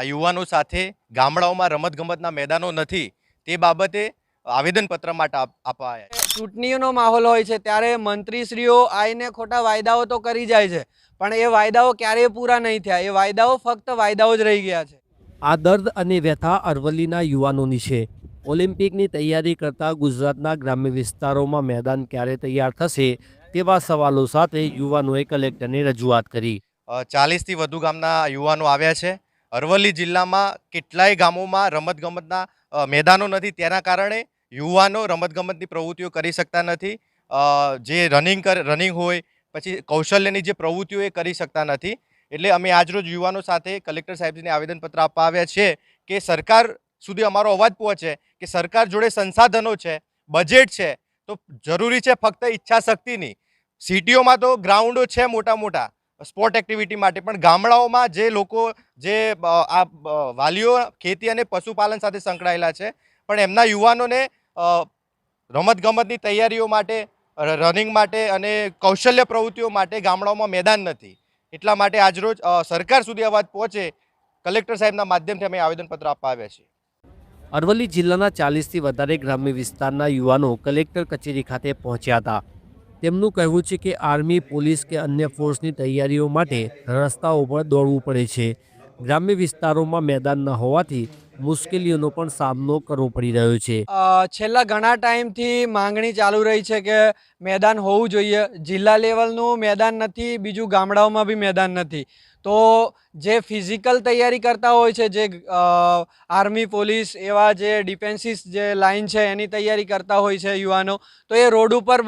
આ યુવાનો સાથે ગામડાઓમાં રમતગમતના મેદાનો નથી તે બાબતે આવેદનપત્ર માટે આપ- આપવા આવ્યા ચૂંટણીઓનો માહોલ હોય છે ત્યારે મંત્રીશ્રીઓ આવીને ખોટા વાયદાઓ તો કરી જાય છે પણ એ વાયદાઓ ક્યારેય પૂરા નહીં થયા એ વાયદાઓ ફક્ત વાયદાઓ જ રહી ગયા છે. આ દર્દ અને વ્યથા અરવલ્લીના યુવાનોની છે. ઓલિમ્પિકની તૈયારી કરતા ગુજરાતના ગ્રામ્ય વિસ્તારોમાં મેદાન ક્યારે તૈયાર થશે તેવા સવાલો સાથે યુવાનોએ કલેક્ટરને રજૂઆત કરી. ચાલીસથી વધુ ગામના યુવાનો આવ્યા છે. અરવલ્લી જિલ્લામાં કેટલાય ગામોમાં રમતગમતના મેદાનો નથી. તેના કારણે યુવાનો રમતગમતની પ્રવૃત્તિઓ કરી શકતા નથી. જે રનિંગ કર, રનિંગ હોય, પછી કૌશલ્યની જે પ્રવૃત્તિઓ એ કરી શકતા નથી. એટલે અમે આજરોજ યુવાનો સાથે કલેક્ટર સાહેબજીને આવેદનપત્ર આપવા આવ્યા છે કે સરકાર સુધી અમારો અવાજ પહોંચે, કે સરકાર જોડે સંસાધનો છે, બજેટ છે, તો જરૂરી છે ફક્ત ઈચ્છા શક્તિની સિટીઓમાં તો ગ્રાઉન્ડો છે મોટા મોટા સ્પોર્ટ એક્ટિવિટી માટે. પણ ગામડાઓમાં જે લોકો, જે આ વાલીઓ ખેતી અને પશુપાલન સાથે સંકળાયેલા છે, પણ એમના યુવાનોને રમતગમતની તૈયારીઓ માટે રનિંગ માટે અને કૌશલ્ય પ્રવૃત્તિઓ માટે ગામડાઓમાં મેદાન નથી. એટલા માટે આજરોજ સરકાર સુધી અવાજ પહોંચે. કલેક્ટર સાહેબના માધ્યમથી અમે આવેદનપત્ર આપવા આવ્યા છીએ. અરવલ્લી જિલ્લાના ચાલીસથી વધારે ગ્રામ્ય વિસ્તારના યુવાનો કલેક્ટર કચેરી ખાતે પહોંચ્યા હતા. તેમનું કહેવું છે કે આર્મી, પોલીસ કે અન્ય ફોર્સની તૈયારીઓ માટે રસ્તાઓ પર દોડવું પડે છે. ગ્રામ્ય વિસ્તારોમાં મેદાન ન હોવાથી મુશ્કેલીઓનો પણ સામનો કરવો પડી રહ્યો છે. છેલ્લા ઘણા ટાઈમથી માંગણી ચાલુ રહી છે કે મેદાન હોવું જોઈએ. જિલ્લા લેવલનું મેદાન નથી, બીજું ગામડાઓમાં બી મેદાન નથી. તો જે ફિઝિકલ તૈયારી કરતા હોય છે, જે આર્મી, પોલીસ એવા જે ડિફેન્સીસ જે લાઇન છે, એની તૈયારી કરતા હોય છે યુવાનો, તો એ રોડ ઉપર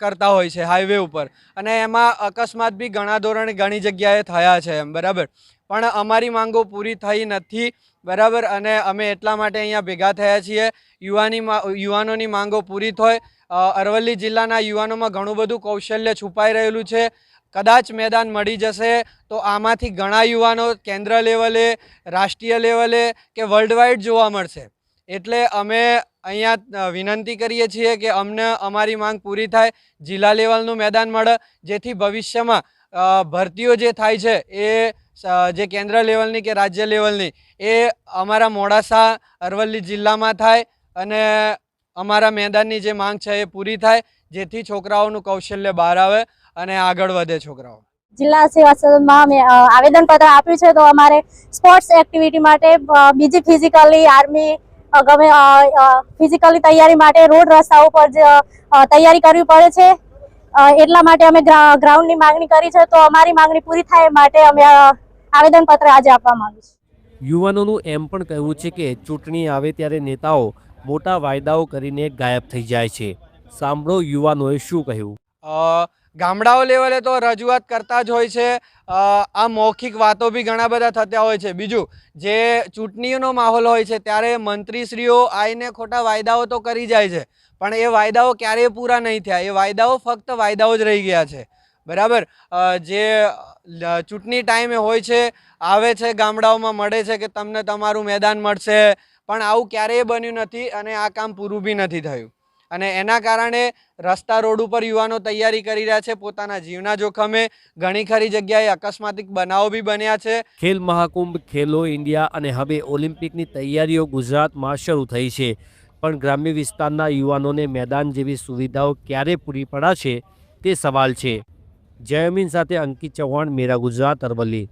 કરતા હોય છે, હાઈવે ઉપર. અને એમાં અકસ્માત બી ઘણા ધોરણે ઘણી જગ્યાએ થયા છે એમ, બરાબર? પણ અમારી માંગો પૂરી થઈ નથી, બરાબર? અને અમે એટલા માટે અહીંયા ભેગા થયા છીએ. યુવાની યુવાનોની માંગો પૂરી થાય અરવલ્લી જિલ્લાના યુવાનોમાં ઘણું બધું કૌશલ્ય છુપાઈ રહેલું છે. કદાચ મેદાન મળી જશે તો આમાંથી ઘણા યુવાનો કેન્દ્ર લેવલે, રાષ્ટ્રીય લેવલે કે વર્લ્ડવાઇડ જોવા મળશે. એટલે અમે અહીંયા વિનંતી કરીએ છીએ કે અમને અમારી માંગ પૂરી થાય, જિલ્લા લેવલનું મેદાન મળે, જેથી ભવિષ્યમાં ભરતીઓ જે થાય છે એ જે કેન્દ્ર લેવલની કે રાજ્ય લેવલની, એ અમારા મોડાસા અરવલ્લી જિલ્લામાં થાય અને અમારા મેદાનની જે માંગ છે એ પૂરી થાય જેથી છોકરાઓનું કૌશલ્ય બહાર આવે અને આગળ વધે છોકરાઓ. જિલ્લા સેવા સદનમાં અમે આવેદનપત્ર આપ્યું છે તો અમારે સ્પોર્ટ્સ એક્ટિવિટી માટે બીજી ફિઝિકલી આર્મી ગમે ફિઝિકલી તૈયારી માટે રોડ રસ્તા ઉપર જ, તૈયારી કરવી પડે છે. એટલા માટે અમે ગ્રાઉન્ડની માંગણી કરી છે તો અમારી માંગણી પૂરી થાય એ માટે અમે આવેદનપત્ર આજે આપવા માંગુ છું. યુવાનોનું એમ પણ કહેવું છે કે ચૂંટણી આવે ત્યારે નેતાઓ મોટા વાયદાઓ કરીને ગાયબ થઈ જાય છે. સાંભળો યુવાનોએ શું કહ્યું? ગામડાઓ લેવલે તો રજૂઆત કરતા જ હોય છે. આ મૌખિક વાતો બી ઘણા બધા થતા હોય છે. બીજું, જે ચૂંટણીઓનો માહોલ હોય છે ત્યારે મંત્રીશ્રીઓ આવીને ખોટા વાયદાઓ તો કરી જાય છે. પણ એ વાયદાઓ ક્યારેય પૂરા નહીં થયા. એ વાયદાઓ ફક્ત વાયદાઓ જ રહી ગયા છે. બરાબર? જે ચૂંટણી ટાઈમે હોય છે, આવે છે, ગામડાઓમાં મળે છે કે તમને તમારું મેદાન મળશે, પણ આવું ક્યારેય બન્યું નથી અને આ કામ પૂરું બી નથી થયું. અને એના કારણે રસ્તા રોડ ઉપર યુવાનો તૈયારી કરી રહ્યા છે, પોતાના જીવના જોખમે, ઘણી ખરી જગ્યાએ અકસ્માતિક બનાવો બી બન્યા છે. ખેલ મહાકુંભ, ખેલો ઇન્ડિયા અને હવે ઓલિમ્પિકની તૈયારીઓ ગુજરાતમાં શરૂ થઈ છે. પણ ગ્રામ્ય વિસ્તારના યુવાનોને મેદાન જેવી સુવિધાઓ ક્યારે પૂરી પડાશે તે સવાલ છે. જયમીન સાથે અંકિત ચૌહાણ મેરા ગુજરાત અરવલ્લી.